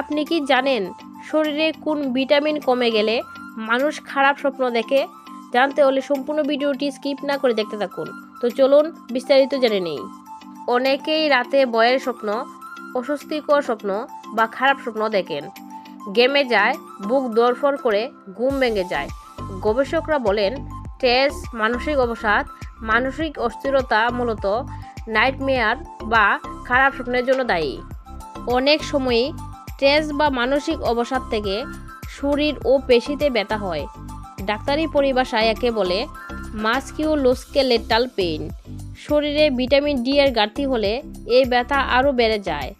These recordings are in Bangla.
আপনি কি জানেন শরীরে কোন ভিটামিন কমে গেলে মানুষ খারাপ স্বপ্ন দেখে? জানতে হলে সম্পূর্ণ ভিডিওটি স্কিপ না করে দেখতে থাকুন। তো চলুন বিস্তারিত জেনে নেই। অনেকেই রাতে বয়ের স্বপ্ন, অস্বস্তিকর স্বপ্ন বা খারাপ স্বপ্ন দেখেন। গেমে যায়, বুক দরফর করে ঘুম ভেঙে যায়। গবেষকরা বলেন, স্ট্রেস, মানসিক অবসাদ, মানসিক অস্থিরতা মূলত নাইটমেয়ার বা খারাপ স্বপ্নের জন্য দায়ী। অনেক সময়ই স্ট্রেস বা মানসিক অবসাদ থেকে শরীর ও পেশিতে ব্যথা হয়। ডাক্তারি পরিভাষায় একে বলে মাস্কিউলোস্কেলেটাল পেইন। শরীরে ভিটামিন ডি এর ঘাটতি হলে এই ব্যথা আরও বেড়ে যায়,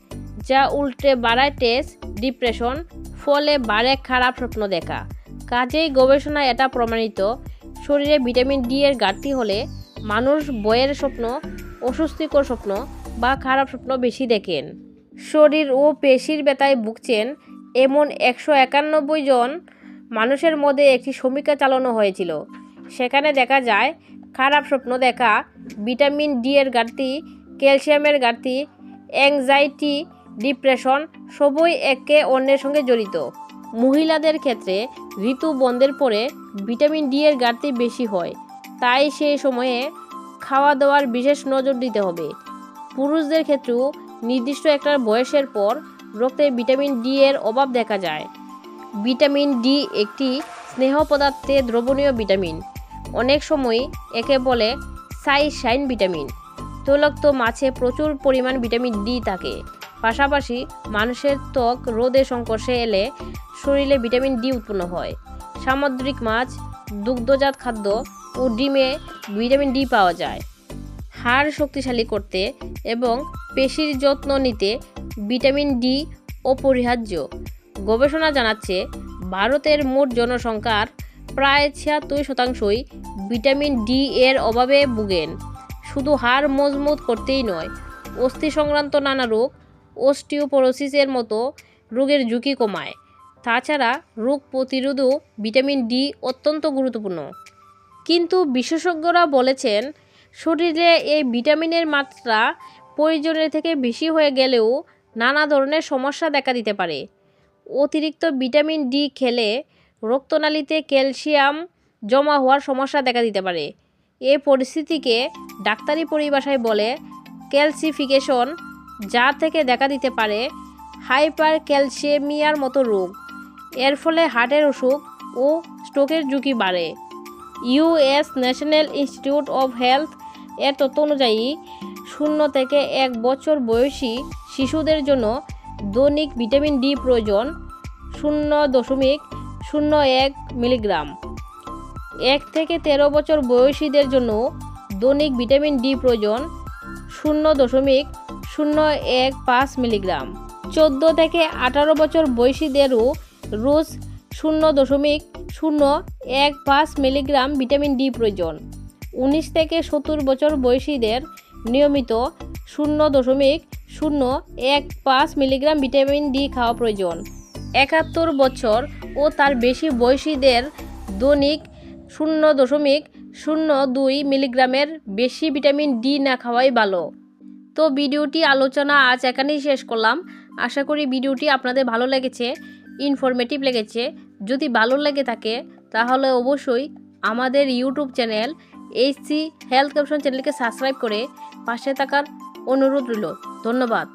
যা উল্টে বাড়ায় টেস্ট, ডিপ্রেশন, ফলে বাড়ে খারাপ স্বপ্ন দেখা। কাজেই গবেষণায় এটা প্রমাণিত, শরীরে ভিটামিন ডি এর ঘাটতি হলে মানুষ বয়ের স্বপ্ন, অস্বস্তিকর স্বপ্ন বা খারাপ স্বপ্ন বেশি দেখেন। শরীর ও পেশির ব্যথায় ভুগছেন এমন একশো একানব্বই জন মানুষের মধ্যে একটি সমীক্ষা চালানো হয়েছিল। সেখানে দেখা যায়, খারাপ স্বপ্ন দেখা, ভিটামিন ডি এর ঘাটতি, ক্যালসিয়ামের ঘাটতি, অ্যাংজাইটি, ডিপ্রেশন সবই একে অন্যের সঙ্গে জড়িত। মহিলাদের ক্ষেত্রে ঋতু বন্ধের পরে ভিটামিন ডি এর ঘাটতি বেশি হয়, তাই সেই সময়ে খাওয়া দাওয়ার বিশেষ নজর দিতে হবে। পুরুষদের ক্ষেত্রেও নির্দিষ্ট একটা বয়সের পর রক্তে ভিটামিন ডি এর অভাব দেখা যায়। ভিটামিন ডি একটি স্নেহ পদার্থে দ্রবণীয় ভিটামিন। অনেক সময় একে বলে সাই শাইন ভিটামিন। তৈলাক্ত মাছে প্রচুর পরিমাণ ভিটামিন ডি থাকে। পাশাপাশি মানুষের ত্বক রোদে সংকর্ষে এলে শরীরে ভিটামিন ডি উৎপন্ন হয়। সামুদ্রিক মাছ, দুগ্ধজাত খাদ্য ও ডিমে ভিটামিন ডি পাওয়া যায়। হাড় শক্তিশালী করতে এবং পেশির যত্ন নিতে ভিটামিন ডি অপরিহার্য। গবেষণা জানাচ্ছে, ভারতের মোট জনসংখ্যার প্রায় ছিয়াত্তর শতাংশই ভিটামিন ডি এর অভাবে ভুগেন। শুধু হাড় মজবুত করতেই নয় অস্থি সংক্রান্ত নানা রোগ, অস্টিওপোরোসিসের মতো রোগের ঝুঁকি কমায়। তাছাড়া রোগ প্রতিরোধও ভিটামিন ডি অত্যন্ত গুরুত্বপূর্ণ। কিন্তু বিশেষজ্ঞরা বলেছেন, শরীরে এই ভিটামিনের মাত্রা প্রয়োজনের থেকে বেশি হয়ে গেলেও নানা ধরনের সমস্যা দেখা দিতে পারে। অতিরিক্ত ভিটামিন ডি খেলে রক্তনালীতে ক্যালসিয়াম জমা হওয়ার সমস্যা দেখা দিতে পারে। এ পরিস্থিতিকে ডাক্তারি পরিভাষায় বলে ক্যালসিফিকেশন, যা থেকে দেখা দিতে পারে হাইপার ক্যালসিয়ামিয়ার মতো রোগ। এর ফলে হার্টের অসুখ ও স্ট্রোকের ঝুঁকি বাড়ে। US National Institute of Health এর তথ্য অনুযায়ী, শূন্য থেকে এক বছর বয়সী শিশুদের জন্য দৈনিক ভিটামিন ডি প্রয়োজন শূন্য দশমিক শূন্য এক মিলিগ্রাম। এক থেকে তেরো বছর বয়সীদের জন্য দৈনিক ভিটামিন ডি প্রয়োজন শূন্য দশমিক শূন্য এক পাঁচ মিলিগ্রাম। চোদ্দ থেকে আঠারো বছর বয়সীদেরও রোজ শূন্য দশমিক শূন্য এক পাঁচ মিলিগ্রাম ভিটামিন ডি প্রয়োজন। উনিশ থেকে সত্তর বছর বয়সীদের নিয়মিত শূন্য দশমিক শূন্য এক পাঁচ মিলিগ্রাম ভিটামিন ডি খাওয়া প্রয়োজন। একাত্তর বছর ও তার বেশি বয়সীদের দৈনিক শূন্য দশমিক শূন্য দুই মিলিগ্রামের বেশি ভিটামিন ডি না খাওয়াই ভালো। তো ভিডিওটি আলোচনা আজ এখানেই শেষ করলাম। আশা করি ভিডিওটি আপনাদের ভালো লেগেছে ইনফরমেটিভ লেগেছে। যদি ভালো লেগে থাকে, তাহলে অবশ্যই আমাদের YouTube channel HC health caption চ্যানেলকে সাবস্ক্রাইব করে পাশে থাকার অনুরোধ রইল। ধন্যবাদ।